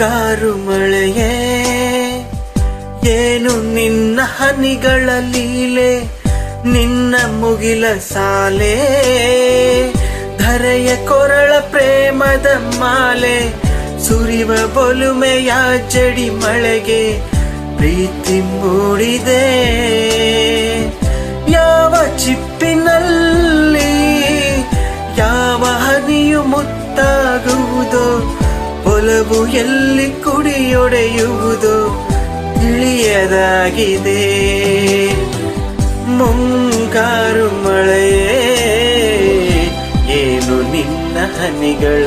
ಮುಂಗಾರು ಮಳೆಯೇ, ಏನು ನಿನ್ನ ಹನಿಗಳ ಲೀಲೆ, ನಿನ್ನ ಮುಗಿಲ ಸಾಲೆ. ಧರೆಯ ಕೊರಳ ಪ್ರೇಮದ ಮಾಲೆ, ಸುರಿವ ಬೊಲುಮೆಯ ಜಡಿ ಮಳೆಗೆ ಪ್ರೀತಿ ಮೂಡಿದೆ. ಒಲವು ಎಲ್ಲಿ ಕುಡಿಯೊಡೆಯುವುದು ತಿಳಿಯದಾಗಿದೆ. ಮುಂಗಾರು ಮಳೆಯೇ ಏನು ನಿನ್ನ ಹನಿಗಳ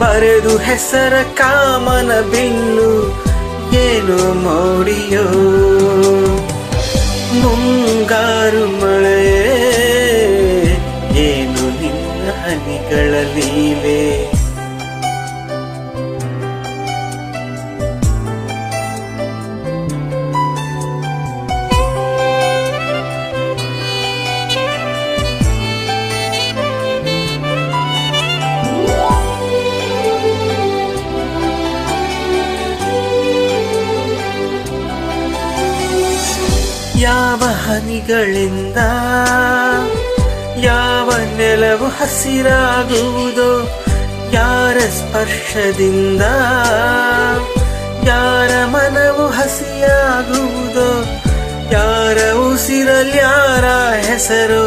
ಬರೆದು ಹೆಸರ ಕಾಮನ ಬಿಲ್ಲು ಏನು ಮೌಡಿಯೋ? ಮುಂಗಾರು ಮಳೆ ಏನು ನಿನ್ನ ಹನಿಗಳ ಲೀಲೆ? ಯಾವ ಹನಿಗಳಿಂದ ಯಾವ ನೆಲವು ಹಸಿರಾಗುವುದೋ, ಯಾರ ಸ್ಪರ್ಶದಿಂದ, ಯಾರ ಮನವು ಹಸಿಯಾಗುವುದೋ, ಯಾರ ಉಸಿರಲ್ಯಾರ ಹೆಸರು,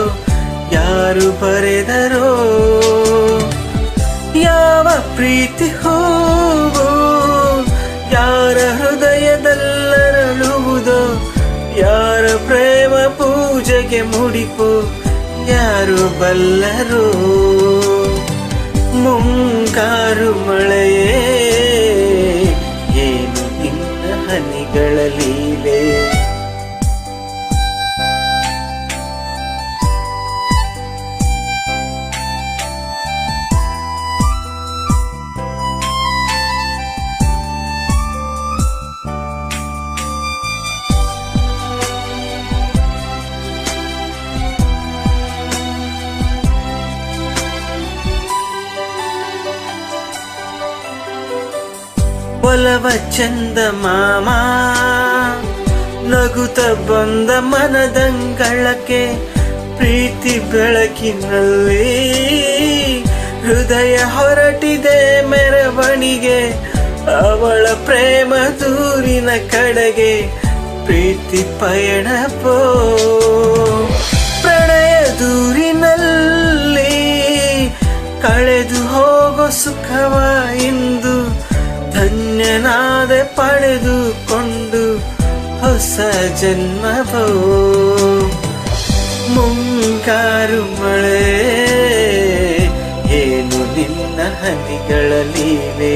ಯಾರು ಬರೆದರೋ, ಯಾವ ಪ್ರೀತಿ ಹೂವು ಪೂಜೆಗೆ ಮುಡಿಪು ಯಾರು ಬಲ್ಲರು? ಮುಂಗಾರು ಮಳೆಯೇ ಒಲವ ಚಂದ ಮಾಮ ನಗುತ ಬಂದ ಮನದಂಗಳಕ್ಕೆ ಪ್ರೀತಿ ಬೆಳಕಿನಲ್ಲಿ. ಹೃದಯ ಹೊರಟಿದೆ ಮೆರವಣಿಗೆ, ಅವಳ ಪ್ರೇಮ ದೂರಿನ ಕಡೆಗೆ ಪ್ರೀತಿ ಪಯಣ ಪೋ ಪ್ರಣಯ ದೂರಿನಲ್ಲಿ ಕಳೆದು ಹೋಗೋ ಸುಖವ ಇಂದು ಧನ್ಯನಾದ ಪಡೆದುಕೊಂಡು ಹೊಸ ಜನ್ಮವೋ? ಮುಂಗಾರು ಮಳೆ ಏನು ನಿನ್ನ ಹನಿಗಳ ಲೀಲೆ